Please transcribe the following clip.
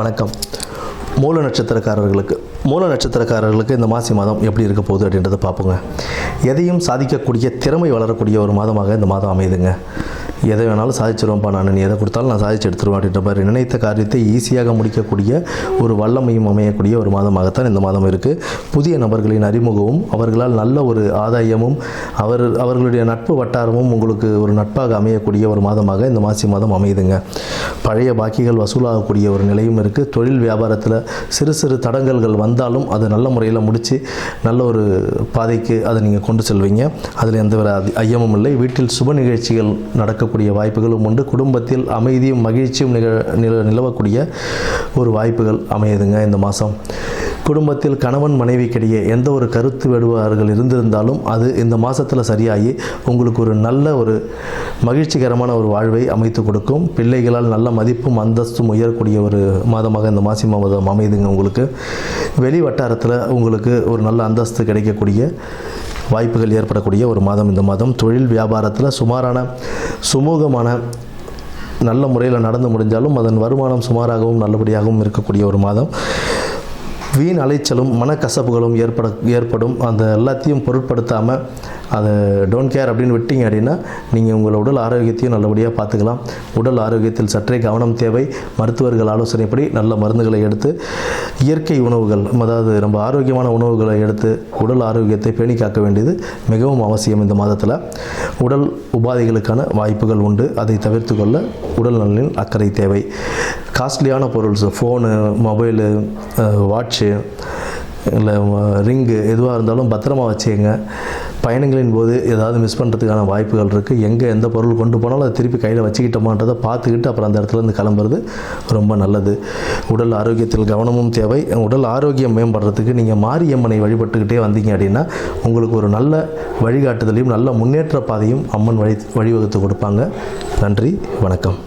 வணக்கம். மூல நட்சத்திரக்காரர்களுக்கு மூல நட்சத்திரக்காரர்களுக்கு இந்த மாசி மாதம் எப்படி இருக்க போகுது அப்படின்றத பார்ப்போங்க. எதையும் சாதிக்கக்கூடிய திறமை வளரக்கூடிய ஒரு மாதமாக இந்த மாதம் அமையுதுங்க. எதை வேணாலும் சாதிச்சிருவேன்ப்பா நான். நீ எதை கொடுத்தாலும் நான் சாதிச்சு எடுத்துருவேன் அப்படின்ற மாதிரி நினைத்த காரியத்தை ஈஸியாக முடிக்கக்கூடிய ஒரு வல்லமையும் அமையக்கூடிய ஒரு மாதமாகத்தான் இந்த மாதம் இருக்குது புதிய நபர்களின் அறிமுகமும் அவர்களால் நல்ல ஒரு ஆதாயமும் அவர் அவர்களுடைய நட்பு வட்டாரமும் உங்களுக்கு ஒரு நட்பாக அமையக்கூடிய ஒரு மாதமாக இந்த மாசி மாதம் அமையுதுங்க. பழைய பாக்கிகள் வசூலாகக்கூடிய ஒரு நிலையும் இருக்குது தொழில் வியாபாரத்தில் சிறு சிறு தடங்கல்கள் வந்தாலும் அதை நல்ல முறையில் முடித்து நல்ல ஒரு பாதைக்கு அதை நீங்கள் கொண்டு செல்வீங்க. அதில் எந்த ஒரு ஐயமும் இல்லை. வீட்டில் சுப நிகழ்ச்சிகள் நடக்கக்கூடிய வாய்ப்புகளும் உண்டு. குடும்பத்தில் அமைதியும் மகிழ்ச்சியும் நிக நில நிலவக்கூடிய ஒரு வாய்ப்புகள் அமையுதுங்க இந்த மாதம் குடும்பத்தில் கணவன் மனைவிக்கிடையே எந்த ஒரு கருத்து வேடுவார்கள் இருந்திருந்தாலும் அது இந்த மாதத்தில் சரியாகி உங்களுக்கு ஒரு நல்ல ஒரு மகிழ்ச்சிகரமான ஒரு வாழ்வை அமைத்து கொடுக்கும். பிள்ளைகளால் நல்ல மதிப்பும் அந்தஸ்தும் உயரக்கூடிய ஒரு மாதமாக இந்த மாசி மாதம் அமையுதுங்க உங்களுக்கு. வெளி வட்டாரத்தில் உங்களுக்கு ஒரு நல்ல அந்தஸ்து கிடைக்கக்கூடிய வாய்ப்புகள் ஏற்படக்கூடிய ஒரு மாதம் இந்த மாதம். தொழில் வியாபாரத்தில் சுமாரான சுமூகமான நல்ல முறையில் நடந்து முடிஞ்சாலும் அதன் வருமானம் சுமாராகவும் நல்லபடியாகவும் இருக்கக்கூடிய ஒரு மாதம். வீண் அலைச்சலும் மனக்கசப்புகளும் ஏற்பட ஏற்படும். அந்த எல்லாத்தையும் பொருட்படுத்தாமல் அதை டோன்ட் கேர் அப்படின்னு விட்டீங்க அப்படின்னா நீங்கள் உங்கள் உடல் ஆரோக்கியத்தையும் நல்லபடியாக பார்த்துக்கலாம். உடல் ஆரோக்கியத்தில் சற்றே கவனம் தேவை. மருத்துவர்கள் ஆலோசனைப்படி நல்ல மருந்துகளை எடுத்து இயற்கை உணவுகள் அதாவது ரொம்ப ஆரோக்கியமான உணவுகளை எடுத்து உடல் ஆரோக்கியத்தை பேணி காக்க வேண்டியது மிகவும் அவசியம் இந்த மாதத்தில். உடல் உபாதைகளுக்கான வாய்ப்புகள் உண்டு. அதை தவிர்த்து கொள்ள உடல் நலனில் அக்கறை தேவை. காஸ்ட்லியான பொருள்ஸ் ஃபோனு மொபைலு வாட்ச்சு இல்லை ரிங்கு எதுவாக இருந்தாலும் பத்திரமா வச்சுக்கோங்க. பயணங்களின் போது ஏதாவது மிஸ் பண்ணுறதுக்கான வாய்ப்புகள் இருக்குது எங்கே எந்த பொருள் கொண்டு போனாலும் அதை திருப்பி கையில் வச்சுக்கிட்டோமான்றதை பார்த்துக்கிட்டு அப்புறம் அந்த இடத்துலேருந்து கிளம்புறது ரொம்ப நல்லது. உடல் ஆரோக்கியத்தில் கவனமும் தேவை. உடல் ஆரோக்கியம் மேம்படுறதுக்கு நீங்கள் மாரியம்மனை வழிபட்டுக்கிட்டே வந்தீங்க அப்படின்னா உங்களுக்கு ஒரு நல்ல வழிகாட்டுதலையும் நல்ல முன்னேற்ற பாதையும் அம்மன் வழி வழிவகுத்து கொடுப்பாங்க. நன்றி வணக்கம்.